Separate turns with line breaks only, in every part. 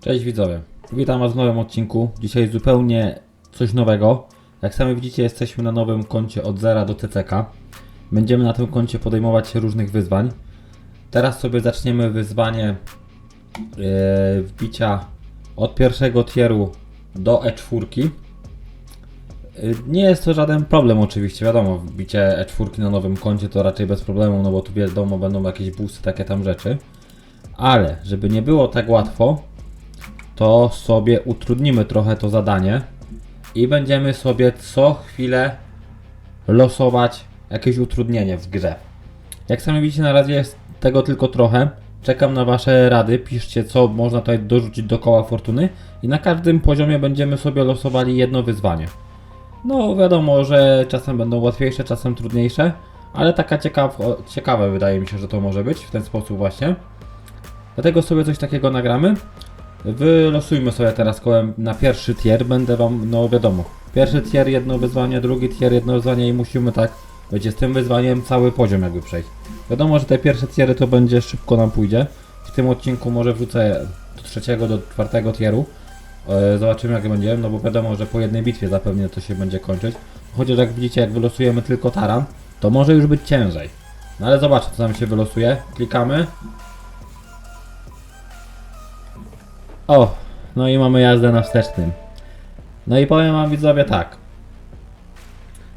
Cześć widzowie, witam was w nowym odcinku. Dzisiaj zupełnie coś nowego. Jak sami widzicie, jesteśmy na nowym koncie od zera do TCK. Będziemy na tym koncie podejmować się różnych wyzwań. Teraz sobie zaczniemy wyzwanie yy, wbicia od pierwszego tieru do E4. Yy, Nie jest to żaden problem oczywiście, wiadomo, wbicie E4 na nowym koncie to raczej bez problemu, no bo tu wiadomo będą jakieś boosty, takie tam rzeczy. Ale, żeby nie było tak łatwo, to sobie utrudnimy trochę to zadanie i będziemy sobie co chwilę losować jakieś utrudnienie w grze. Jak sami widzicie, na razie jest tego tylko trochę. Czekam na Wasze rady. Piszcie, co można tutaj dorzucić do koła fortuny, i na każdym poziomie będziemy sobie losowali jedno wyzwanie. No, wiadomo, że czasem będą łatwiejsze, czasem trudniejsze, ale taka ciekaw, ciekawe wydaje mi się, że to może być w ten sposób właśnie. Dlatego sobie coś takiego nagramy. Wylosujmy sobie teraz kołem na pierwszy tier. Będę wam, no wiadomo, pierwszy tier jedno wyzwanie, drugi tier jedno wyzwanie i musimy tak, wiecie, z tym wyzwaniem cały poziom jakby przejść. Wiadomo, że te pierwsze tiery to będzie szybko nam pójdzie. W tym odcinku może wrzucę do trzeciego, do czwartego tieru. E, Zobaczymy jak będzie, no bo wiadomo, że po jednej bitwie zapewne to się będzie kończyć. Chociaż jak widzicie, jak wylosujemy tylko taran, to może już być ciężej. No ale zobaczcie, co nam się wylosuje. Klikamy. O, no i mamy jazdę na wstecznym. No i powiem wam widzowie tak.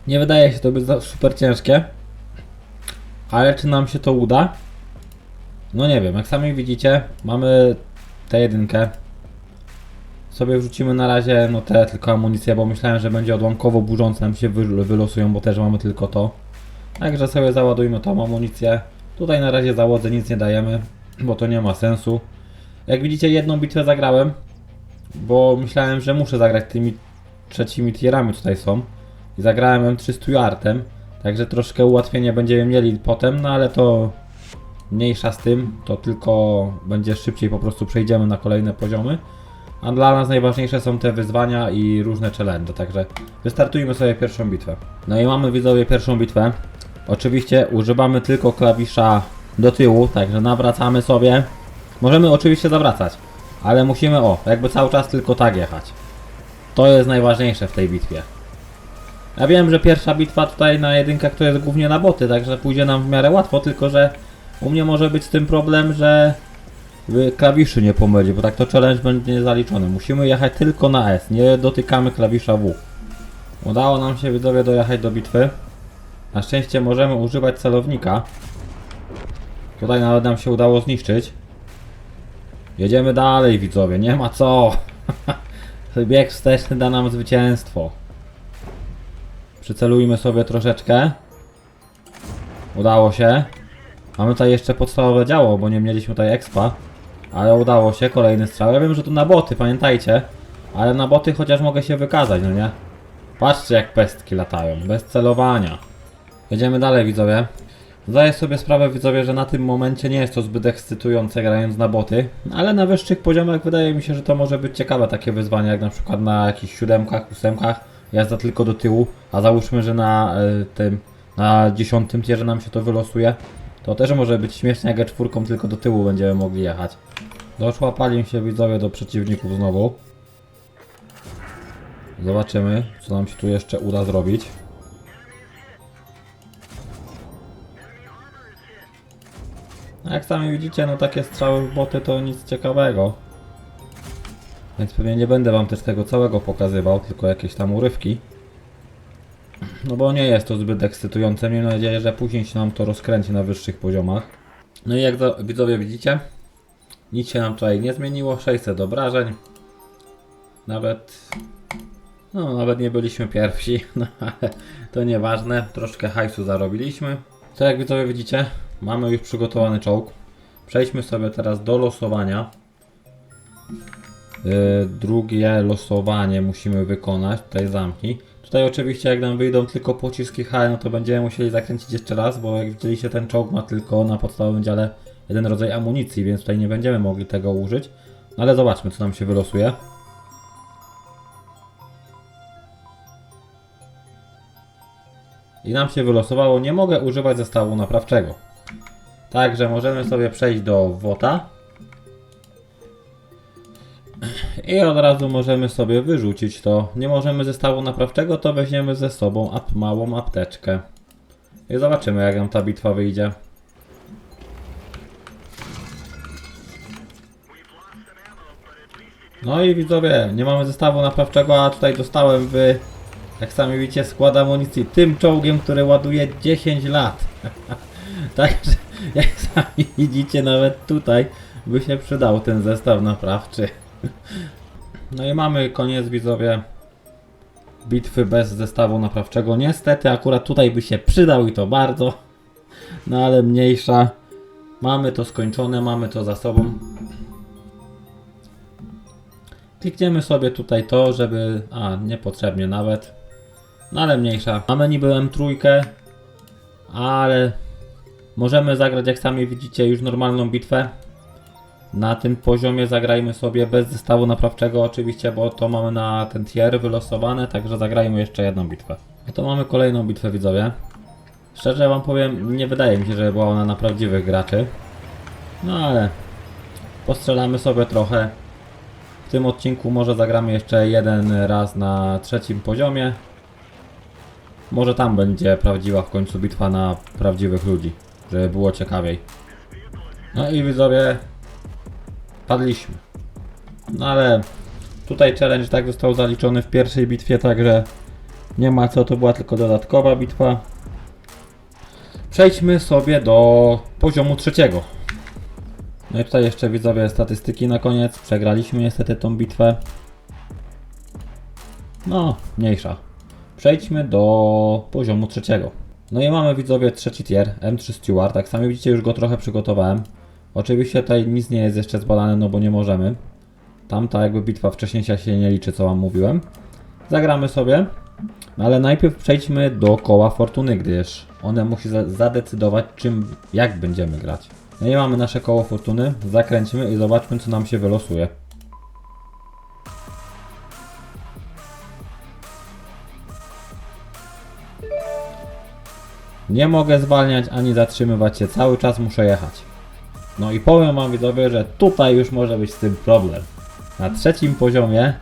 Nie wydaje się to być super ciężkie. Ale czy nam się to uda? No nie wiem, jak sami widzicie, mamy tę jedynkę. Sobie wrzucimy na razie no te tylko amunicję, bo myślałem, że będzie odłamkowo burzące nam się wy- wylosują, bo też mamy tylko to. Także sobie załadujmy tą amunicję. Tutaj na razie załodze nic nie dajemy, bo to nie ma sensu. Jak widzicie, jedną bitwę zagrałem, bo myślałem, że muszę zagrać tymi trzecimi tierami tutaj są. I zagrałem M300 artem, także troszkę ułatwienia będziemy mieli potem, no ale to mniejsza z tym, to tylko będzie szybciej, po prostu przejdziemy na kolejne poziomy. A dla nas najważniejsze są te wyzwania i różne challenge, także wystartujmy sobie pierwszą bitwę. No i mamy widzowie pierwszą bitwę. Oczywiście używamy tylko klawisza do tyłu, także nawracamy sobie. Możemy oczywiście zawracać, ale musimy o, jakby cały czas tylko tak jechać. To jest najważniejsze w tej bitwie. Ja wiem, że pierwsza bitwa tutaj na jedynkach to jest głównie na boty, także pójdzie nam w miarę łatwo, tylko że u mnie może być z tym problem, że klawiszy nie pomyli, bo tak to challenge będzie zaliczony. Musimy jechać tylko na S, nie dotykamy klawisza W. Udało nam się widzowie dojechać do bitwy. Na szczęście możemy używać celownika. Tutaj nawet nam się udało zniszczyć. Jedziemy dalej, widzowie, nie ma co. Bieg wsteczny da nam zwycięstwo. Przycelujmy sobie troszeczkę. Udało się. Mamy tutaj jeszcze podstawowe działo, bo nie mieliśmy tutaj expa. Ale udało się, kolejny strzał. Ja wiem, że to na boty, pamiętajcie. Ale na boty chociaż mogę się wykazać, no nie? Patrzcie jak pestki latają, bez celowania. Jedziemy dalej, widzowie. Zdaję sobie sprawę, widzowie, że na tym momencie nie jest to zbyt ekscytujące grając na boty, ale na wyższych poziomach wydaje mi się, że to może być ciekawe takie wyzwanie, jak na przykład na jakichś siódemkach, ósemkach, jazda tylko do tyłu, a załóżmy, że na y, tym, na dziesiątym tierze nam się to wylosuje, to też może być śmiesznie, jak czwórką tylko do tyłu będziemy mogli jechać. Doszłapali się widzowie do przeciwników znowu. Zobaczymy, co nam się tu jeszcze uda zrobić. Jak sami widzicie, no takie strzały w boty to nic ciekawego. Więc pewnie nie będę wam też tego całego pokazywał, tylko jakieś tam urywki. No bo nie jest to zbyt ekscytujące. Miejmy nadzieję, że później się nam to rozkręci na wyższych poziomach. No i jak widzowie widzicie, nic się nam tutaj nie zmieniło. 600 obrażeń. Nawet... No, nawet nie byliśmy pierwsi, no ale to nieważne. Troszkę hajsu zarobiliśmy. To jak widzowie widzicie, mamy już przygotowany czołg. Przejdźmy sobie teraz do losowania. Yy, drugie losowanie musimy wykonać. Tutaj zamknij. Tutaj oczywiście jak nam wyjdą tylko pociski H, no to będziemy musieli zakręcić jeszcze raz, bo jak widzieliście ten czołg ma tylko na podstawowym dziale jeden rodzaj amunicji, więc tutaj nie będziemy mogli tego użyć. No ale zobaczmy co nam się wylosuje. I nam się wylosowało, nie mogę używać zestawu naprawczego. Także możemy sobie przejść do WOTA. I od razu możemy sobie wyrzucić to. Nie możemy zestawu naprawczego, to weźmiemy ze sobą ap małą apteczkę. I zobaczymy jak nam ta bitwa wyjdzie. No i widzowie, nie mamy zestawu naprawczego, a tutaj dostałem w, jak sami widzicie, skład amunicji tym czołgiem, który ładuje 10 lat. Także, jak sami widzicie, nawet tutaj by się przydał ten zestaw naprawczy. No i mamy koniec widzowie bitwy bez zestawu naprawczego. Niestety akurat tutaj by się przydał i to bardzo. No ale mniejsza. Mamy to skończone, mamy to za sobą. Klikniemy sobie tutaj to, żeby... A, niepotrzebnie nawet. No ale mniejsza. Mamy niby M3, ale możemy zagrać jak sami widzicie już normalną bitwę. Na tym poziomie zagrajmy sobie bez zestawu naprawczego oczywiście, bo to mamy na ten tier wylosowane, także zagrajmy jeszcze jedną bitwę. No to mamy kolejną bitwę widzowie. Szczerze wam powiem, nie wydaje mi się, że była ona na prawdziwych graczy. No ale postrzelamy sobie trochę. W tym odcinku może zagramy jeszcze jeden raz na trzecim poziomie. Może tam będzie prawdziwa w końcu bitwa na prawdziwych ludzi, żeby było ciekawiej. No i widzowie, padliśmy. No ale tutaj challenge tak został zaliczony w pierwszej bitwie, także nie ma co, to była tylko dodatkowa bitwa. Przejdźmy sobie do poziomu trzeciego. No i tutaj jeszcze widzowie statystyki na koniec. Przegraliśmy niestety tą bitwę. No, mniejsza. Przejdźmy do poziomu trzeciego. No i mamy widzowie trzeci tier, M3 Steward. Jak sami widzicie, już go trochę przygotowałem. Oczywiście tutaj nic nie jest jeszcze zbadane, no bo nie możemy. Tamta jakby bitwa wcześniejsza się nie liczy, co wam mówiłem. Zagramy sobie. No ale najpierw przejdźmy do koła fortuny, gdyż one musi za zadecydować czym, jak będziemy grać. No i mamy nasze koło fortuny, zakręcimy i zobaczmy co nam się wylosuje. Nie mogę zwalniać ani zatrzymywać się, cały czas muszę jechać. No i powiem wam widzowie, że tutaj już może być z tym problem. Na trzecim poziomie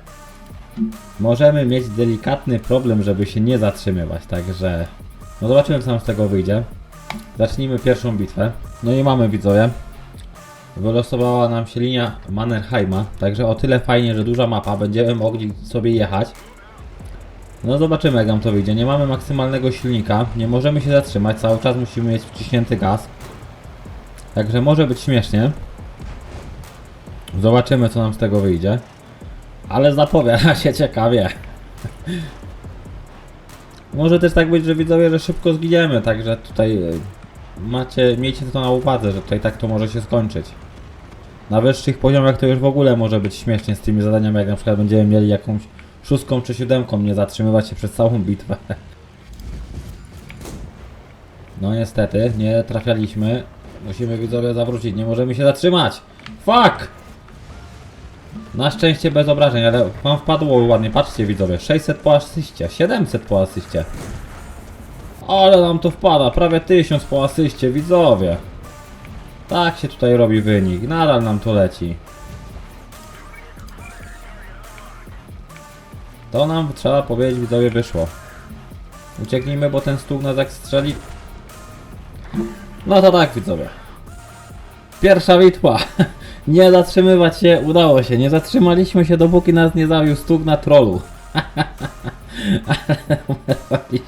możemy mieć delikatny problem, żeby się nie zatrzymywać, także no zobaczymy co nam z tego wyjdzie. Zacznijmy pierwszą bitwę. No i mamy widzowie. Wylosowała nam się linia Mannerheima, także o tyle fajnie, że duża mapa, będziemy mogli sobie jechać. No zobaczymy jak nam to wyjdzie. Nie mamy maksymalnego silnika, nie możemy się zatrzymać, cały czas musimy mieć wciśnięty gaz. Także może być śmiesznie. Zobaczymy co nam z tego wyjdzie. Ale zapowiada się ciekawie. Może też tak być, że widzowie, że szybko zginiemy, także tutaj e, macie, miejcie to na uwadze, że tutaj tak to może się skończyć. Na wyższych poziomach to już w ogóle może być śmiesznie z tymi zadaniami, jak na przykład będziemy mieli jakąś szóstką czy siódemką, nie zatrzymywać się przez całą bitwę. No niestety, nie trafialiśmy. Musimy widzowie zawrócić, nie możemy się zatrzymać. Fuck! Na szczęście bez obrażeń, ale wam wpadło ładnie, patrzcie widzowie, 600 po asyście, 700 po asyście. Ale nam to wpada, prawie 1000 po asyście, widzowie. Tak się tutaj robi wynik, nadal nam to leci. To nam trzeba powiedzieć widzowie wyszło. Ucieknijmy, bo ten stół nas jak strzeli. No to tak widzowie. Pierwsza bitwa. Nie zatrzymywać się, udało się. Nie zatrzymaliśmy się, dopóki nas nie zawił stóg na trollu. Ale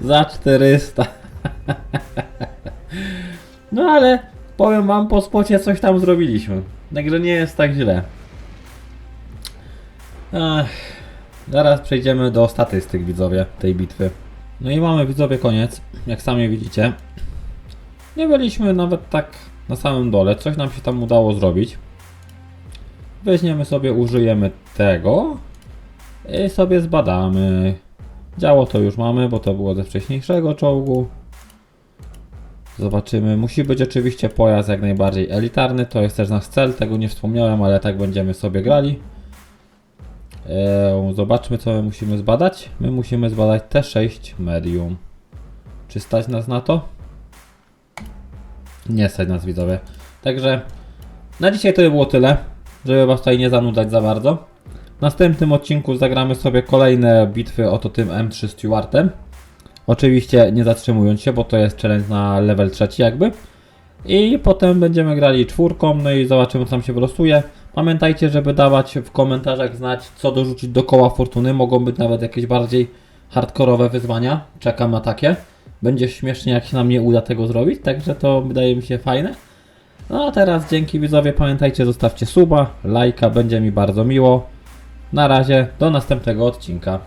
za 400. No ale powiem wam, po spocie coś tam zrobiliśmy. Także nie jest tak źle. Ach, zaraz przejdziemy do statystyk widzowie tej bitwy. No i mamy widzowie koniec, jak sami widzicie. Nie byliśmy nawet tak na samym dole, coś nam się tam udało zrobić. Weźmiemy sobie, użyjemy tego i sobie zbadamy. Działo to już mamy, bo to było ze wcześniejszego czołgu. Zobaczymy. Musi być oczywiście pojazd jak najbardziej elitarny. To jest też nasz cel, tego nie wspomniałem, ale tak będziemy sobie grali. Eee, zobaczmy co my musimy zbadać. My musimy zbadać T6 medium. Czy stać nas na to? Nie stać nas widzowie. Także na dzisiaj to by było tyle, żeby was tutaj nie zanudzać za bardzo. W następnym odcinku zagramy sobie kolejne bitwy oto tym M3 Stewartem. Oczywiście nie zatrzymując się, bo to jest challenge na level trzeci jakby. I potem będziemy grali czwórką, no i zobaczymy co tam się wylosuje. Pamiętajcie, żeby dawać w komentarzach znać, co dorzucić do koła fortuny. Mogą być nawet jakieś bardziej hardkorowe wyzwania. Czekam na takie. Będzie śmiesznie, jak się nam nie uda tego zrobić, także to wydaje mi się fajne. No a teraz dzięki widzowie, pamiętajcie, zostawcie suba, lajka, będzie mi bardzo miło. Na razie, do następnego odcinka.